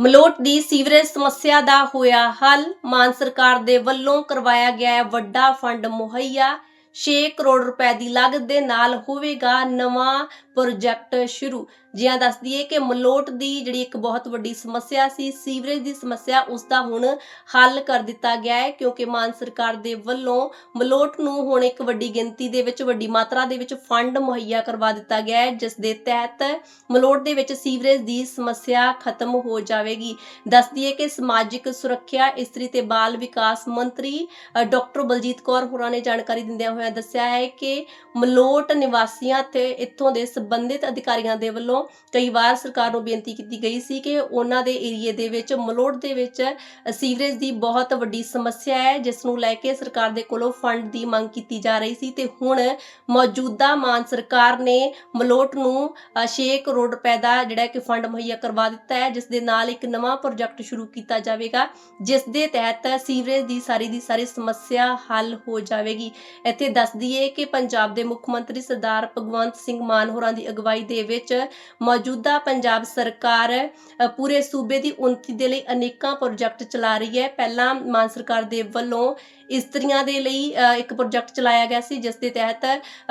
ਮਲੋਟ ਦੀ sewerage ਸਮੱਸਿਆ ਦਾ ਹੋਇਆ ਹੱਲ, ਮਾਨ ਸਰਕਾਰ ਦੇ ਵੱਲੋਂ ਕਰਵਾਇਆ ਗਿਆ ਹੈ ਵੱਡਾ ਫੰਡ ਮੁਹੱਈਆ 6 ਕਰੋੜ ਰੁਪਏ ਦੀ ਲਾਗਤ ਦੇ ਨਾਲ ਹੋਵੇਗਾ ਨਵਾਂ ਪ੍ਰੋਜੈਕਟ ਸ਼ੁਰੂ। ਜਿਹਾਂ ਦੱਸ ਦਈਏ ਕਿ ਮਲੋਟ ਦੀ ਜਿਹੜੀ ਇੱਕ ਬਹੁਤ ਵੱਡੀ ਸਮੱਸਿਆ ਸੀ, ਸੀਵਰੇਜ ਦੀ ਸਮੱਸਿਆ, ਉਸ ਦਾ ਹੁਣ ਹੱਲ ਕਰ ਦਿੱਤਾ ਗਿਆ ਹੈ, ਕਿਉਂਕਿ ਮਾਨ ਸਰਕਾਰ ਦੇ ਵੱਲੋਂ ਮਲੋਟ ਨੂੰ ਹੁਣ ਇੱਕ ਵੱਡੀ ਗਿਣਤੀ ਦੇ ਵਿੱਚ, ਵੱਡੀ ਮਾਤਰਾ ਦੇ ਵਿੱਚ ਫੰਡ ਮੁਹੱਈਆ ਕਰਵਾ ਦਿੱਤਾ ਗਿਆ ਹੈ, ਜਿਸ ਦੇ ਤਹਿਤ ਮਲੋਟ ਦੇ ਵਿੱਚ ਸੀਵਰੇਜ ਦੀ ਸਮੱਸਿਆ ਖਤਮ ਹੋ ਜਾਵੇਗੀ। ਦੱਸ ਦਈਏ ਕਿ ਸਮਾਜਿਕ ਸੁਰੱਖਿਆ, ਇਸਤਰੀ ਤੇ ਬਾਲ ਵਿਕਾਸ ਮੰਤਰੀ ਡਾਕਟਰ ਬਲਜੀਤ ਕੌਰ ਹੋਰਾਂ ਨੇ ਜਾਣਕਾਰੀ ਦਿੰਦਿਆਂ ਹੋਇਆਂ ਦੱਸਿਆ ਹੈ ਕਿ ਮਲੋਟ ਨਿਵਾਸੀਆਂ ਤੇ ਇੱਥੋਂ ਦੇ ਸੰਬੰਧਿਤ ਅਧਿਕਾਰੀਆਂ ਦੇ ਵੱਲੋਂ ਕਈ ਵਾਰ ਸਰਕਾਰ ਨੂੰ ਬੇਨਤੀ ਕੀਤੀ ਗਈ ਸੀ ਕਿ ਉਹਨਾਂ ਦੇ ਏਰੀਏ ਦੇ ਵਿੱਚ ਮਲੋਟ ਦੇ ਵਿੱਚ ਸੀਵਰੇਜ ਦੀ ਬਹੁਤ ਵੱਡੀ ਸਮੱਸਿਆ ਹੈ ਜਿਸ ਨੂੰ ਲੈ ਕੇ ਸਰਕਾਰ ਦੇ ਕੋਲੋਂ ਫੰਡ ਦੀ ਮੰਗ ਕੀਤੀ ਜਾ ਰਹੀ ਸੀ ਤੇ ਹੁਣ ਮੌਜੂਦਾ ਮਾਨ ਸਰਕਾਰ ਨੇ ਮਲੋਟ ਨੂੰ ਅ, 6 ਕਰੋੜ ਰੁਪਏ ਦਾ ਜਿਹੜਾ ਕਿ ਫੰਡ ਮੁਹੱਈਆ ਕਰਵਾ ਦਿੱਤਾ ਹੈ ਜਿਸ ਦੇ ਨਾਲ ਇੱਕ ਨਵਾਂ ਪ੍ਰੋਜੈਕਟ ਸ਼ੁਰੂ ਕੀਤਾ ਜਾਵੇਗਾ ਜਿਸ ਦੇ ਤਹਿਤ ਸੀਵਰੇਜ ਦੀ ਸਾਰੀ ਦੀ ਸਾਰੀ ਸਮੱਸਿਆ ਹੱਲ ਹੋ ਜਾਵੇਗੀ। ਇੱਥੇ ਦੱਸ ਦਈਏ ਕਿ ਪੰਜਾਬ ਦੇ ਮੁੱਖ ਮੰਤਰੀ ਸਰਦਾਰ ਭਗਵੰਤ ਸਿੰਘ ਮਾਨ ਹੋਰਾਂ ਦੀ ਅਗਵਾਈ ਦੇ ਵਿੱਚ ਮੌਜੂਦਾ ਪੰਜਾਬ ਸਰਕਾਰ ਪੂਰੇ ਸੂਬੇ ਦੀ ਉન્નਤੀ ਦੇ ਲਈ ਅਨੇਕਾਂ ਪ੍ਰੋਜੈਕਟ ਚਲਾ ਰਹੀ ਹੈ। ਪਹਿਲਾਂ ਮਾਨ ਸਰਕਾਰ ਦੇ ਵੱਲੋਂ ਇਸਤਰੀਆਂ ਦੇ ਲਈ ਇੱਕ ਪ੍ਰੋਜੈਕਟ ਚਲਾਇਆ ਗਿਆ ਸੀ ਜਿਸ ਦੇ ਤਹਿਤ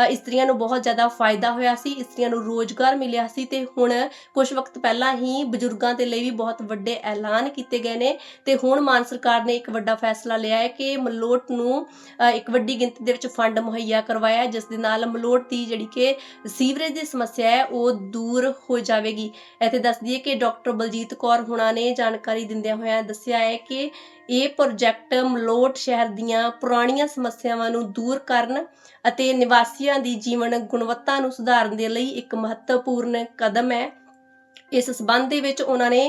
ਇਸਤਰੀਆਂ ਨੂੰ ਬਹੁਤ ਜ਼ਿਆਦਾ ਫਾਇਦਾ ਹੋਇਆ ਸੀ, ਇਸਤਰੀਆਂ ਨੂੰ ਰੋਜ਼ਗਾਰ ਮਿਲਿਆ ਸੀ ਤੇ ਹੁਣ ਕੁਝ ਵਕਤ ਪਹਿਲਾਂ ਹੀ ਬਜ਼ੁਰਗਾਂ ਦੇ ਲਈ ਵੀ ਬਹੁਤ ਵੱਡੇ ਐਲਾਨ ਕੀਤੇ ਗਏ ਨੇ ਤੇ ਹੁਣ ਮਾਨ ਸਰਕਾਰ ਨੇ ਇੱਕ ਵੱਡਾ ਫੈਸਲਾ ਲਿਆ ਹੈ ਕਿ ਮਲੋਟ ਨੂੰ ਇੱਕ ਵੱਡੀ ਗਿਣਤੀ ਦੇ ਵਿੱਚ ਫੰਡ ਮੁਹੱਈਆ ਕਰਵਾਇਆ ਜਿਸ ਦੇ ਨਾਲ ਮਲੋਟ ਦੀ ਜਿਹੜੀ ਕਿ ਸੀਵਰੇਜ ਦੀ ਸਮੱਸਿਆ ਹੈ, ਉਹ ਦੂਰ ਹੋ ਜਾਵੇਗੀ। ਇੱਥੇ ਦੱਸ ਦਈਏ ਕਿ ਡਾਕਟਰ ਬਲਜੀਤ ਕੌਰ ਹੁਣਾਂ ਨੇ ਜਾਣਕਾਰੀ ਦਿੰਦਿਆਂ ਹੋਇਆਂ ਦੱਸਿਆ ਹੈ ਕਿ ਇਹ ਪ੍ਰੋਜੈਕਟ ਮਲੋਟ ਸ਼ਹਿਰ ਦੀ ਦੀਆਂ ਪੁਰਾਣੀਆਂ ਸਮੱਸਿਆਵਾਂ ਨੂੰ ਦੂਰ ਕਰਨ ਅਤੇ ਨਿਵਾਸੀਆਂ ਦੀ ਜੀਵਨ ਗੁਣਵੱਤਾ ਨੂੰ ਸੁਧਾਰਨ ਦੇ ਲਈ ਇੱਕ ਮਹੱਤਵਪੂਰਨ ਕਦਮ ਹੈ। ਇਸ ਸਬੰਧ ਦੇ ਵਿੱਚ ਉਹਨਾਂ ਨੇ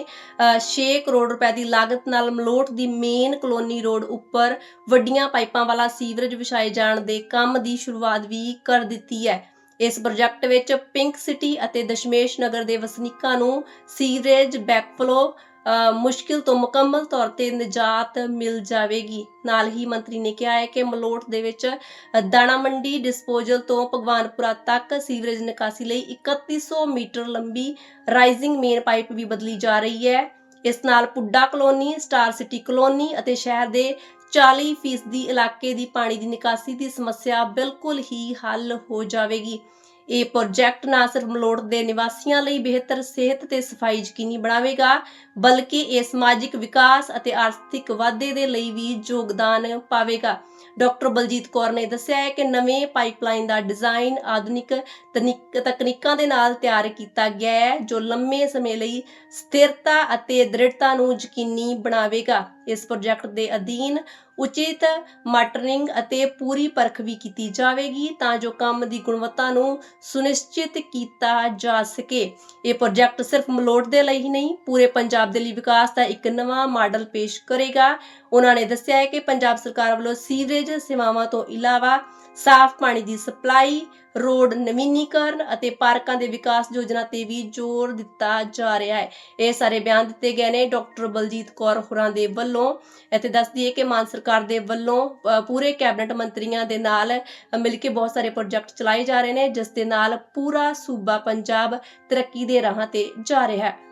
6 ਕਰੋੜ ਰੁਪਏ ਦੀ ਲਾਗਤ ਨਾਲ ਮਲੋਟ ਦੀ ਮੇਨ ਕਲੋਨੀ ਰੋਡ ਉੱਪਰ ਵੱਡੀਆਂ ਪਾਈਪਾਂ ਵਾਲਾ ਸੀਵਰੇਜ ਵਿਛਾਏ ਜਾਣ ਦੇ ਕੰਮ ਦੀ ਸ਼ੁਰੂਆਤ ਵੀ ਕਰ ਦਿੱਤੀ ਹੈ। ਇਸ ਪ੍ਰੋਜੈਕਟ ਵਿੱਚ ਪਿੰਕ ਸਿਟੀ ਅਤੇ ਦਸ਼ਮੇਸ਼ ਨਗਰ ਦੇ ਵਸਨੀਕਾਂ ਨੂੰ ਸੀਵਰੇਜ ਬੈਕਫਲੋ ਮੁਸ਼ਕਿਲ ਤੋਂ ਮੁਕੰਮਲ ਤੌਰ ਤੇ ਨਿਜਾਤ ਮਿਲ ਜਾਵੇਗੀ। ਨਾਲ ਹੀ ਮੰਤਰੀ ਨੇ ਕਿਹਾ ਹੈ ਕਿ ਮਲੋਟ ਦੇ ਵਿੱਚ ਦਾਣਾ ਮੰਡੀ ਡਿਸਪੋਜ਼ਲ ਤੋਂ ਭਗਵਾਨਪੁਰਾ ਤੱਕ ਸੀਵਰੇਜ ਨਿਕਾਸੀ ਲਈ 3100 ਮੀਟਰ ਲੰਬੀ ਰਾਈਜ਼ਿੰਗ ਮੇਨ ਪਾਈਪ ਵੀ ਬਦਲੀ ਜਾ ਰਹੀ ਹੈ। ਇਸ ਨਾਲ PUDA colony, star city colony ਅਤੇ ਸ਼ਹਿਰ ਦੇ 40% ਫੀਸਦੀ ਇਲਾਕੇ ਦੀ ਪਾਣੀ ਦੀ ਨਿਕਾਸੀ ਦੀ ਸਮੱਸਿਆ ਬਿਲਕੁਲ ਹੀ ਹੱਲ ਹੋ ਜਾਵੇਗੀ। ਇਹ ਪ੍ਰੋਜੈਕਟ ਨਾ ਸਿਰਫ ਮਲੋਟ ਦੇ ਨਿਵਾਸੀਆਂ ਲਈ ਬਿਹਤਰ ਸਿਹਤ ਤੇ ਸਫ਼ਾਈ ਯਕੀਨੀ ਬਣਾਵੇਗਾ, ਬਲਕਿ ਇਹ ਸਮਾਜਿਕ ਵਿਕਾਸ ਅਤੇ ਆਰਥਿਕ ਵਾਧੇ ਦੇ ਲਈ ਵੀ ਯੋਗਦਾਨ ਪਾਵੇਗਾ। ਡਾਕਟਰ ਬਲਜੀਤ ਕੌਰ ਨੇ ਦੱਸਿਆ ਹੈ ਕਿ ਨਵੇਂ ਪਾਈਪਲਾਈਨ ਦਾ ਡਿਜ਼ਾਈਨ ਆਧੁਨਿਕ ਤਕਨੀਕ- ਤਕਨੀਕਾਂ ਦੇ ਨਾਲ ਤਿਆਰ ਕੀਤਾ ਗਿਆ ਹੈ, ਜੋ ਲੰਮੇ ਸਮੇਂ ਲਈ ਸਥਿਰਤਾ ਅਤੇ ਦ੍ਰਿੜਤਾ ਨੂੰ ਯਕੀਨੀ ਬਣਾਵੇਗਾ। ਇਸ ਪ੍ਰੋਜੈਕਟ ਦੇ ਅਧੀਨ ਉਚਿਤ ਮਾਟਰਿੰਗ ਅਤੇ ਪੂਰੀ ਪਰਖ ਵੀ ਕੀਤੀ ਜਾਵੇਗੀ ਤਾਂ ਜੋ ਕੰਮ ਦੀ ਗੁਣਵੱਤਾ ਨੂੰ ਸੁਨਿਸ਼ਚਿਤ ਕੀਤਾ ਜਾ ਸਕੇ। ਇਹ ਪ੍ਰੋਜੈਕਟ ਸਿਰਫ ਮਲੋਟ ਦੇ ਲਈ ਹੀ ਨਹੀਂ, ਪੂਰੇ ਪੰਜਾਬ ਦੇ ਲਈ ਵਿਕਾਸ ਦਾ ਇੱਕ ਨਵਾਂ ਮਾਡਲ ਪੇਸ਼ ਕਰੇਗਾ। ਉਹਨਾਂ ਨੇ ਦੱਸਿਆ ਹੈ ਕਿ ਪੰਜਾਬ ਸਰਕਾਰ ਵੱਲੋਂ ਸੀਵਰੇਜ ਸੇਵਾਵਾਂ ਤੋਂ ਇਲਾਵਾ ਸਾਫ਼ ਪਾਣੀ ਦੀ ਸਪਲਾਈ, ਰੋਡ ਨਵੀਨੀਕਰਨ ਅਤੇ ਪਾਰਕਾਂ ਦੇ ਵਿਕਾਸ ਯੋਜਨਾ ਤੇ ਵੀ ਜ਼ੋਰ ਦਿੱਤਾ ਜਾ ਰਿਹਾ ਹੈ। ਇਹ ਸਾਰੇ ਬਿਆਨ ਦਿੱਤੇ ਗਏ ਨੇ ਡਾਕਟਰ ਬਲਜੀਤ ਕੌਰ ਹੋਰਾਂ ਦੇ ਵੱਲੋਂ। ਇੱਥੇ ਦੱਸਦੀ ਦਈਏ ਕਿ ਮਾਨ ਸਰਕਾਰ ਦੇ ਵੱਲੋਂ ਅ, ਪੂਰੇ ਕੈਬਨਿਟ ਮੰਤਰੀਆਂ ਦੇ ਨਾਲ ਮਿਲ ਕੇ ਬਹੁਤ ਸਾਰੇ ਪ੍ਰੋਜੈਕਟ ਚਲਾਏ ਜਾ ਰਹੇ ਨੇ ਜਿਸ ਦੇ ਨਾਲ ਪੂਰਾ ਸੂਬਾ ਪੰਜਾਬ ਤਰੱਕੀ ਦੇ ਰਾਹਾਂ ਤੇ ਜਾ ਰਿਹਾ ਹੈ।